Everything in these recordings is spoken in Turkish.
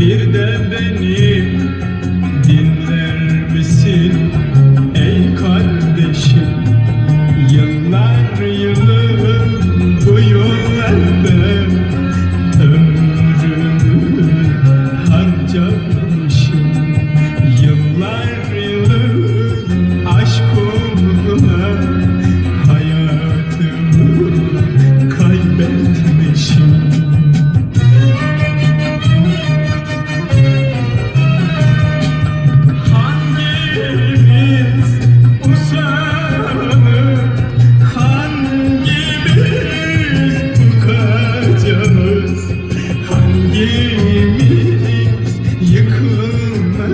bir de beni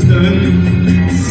cantando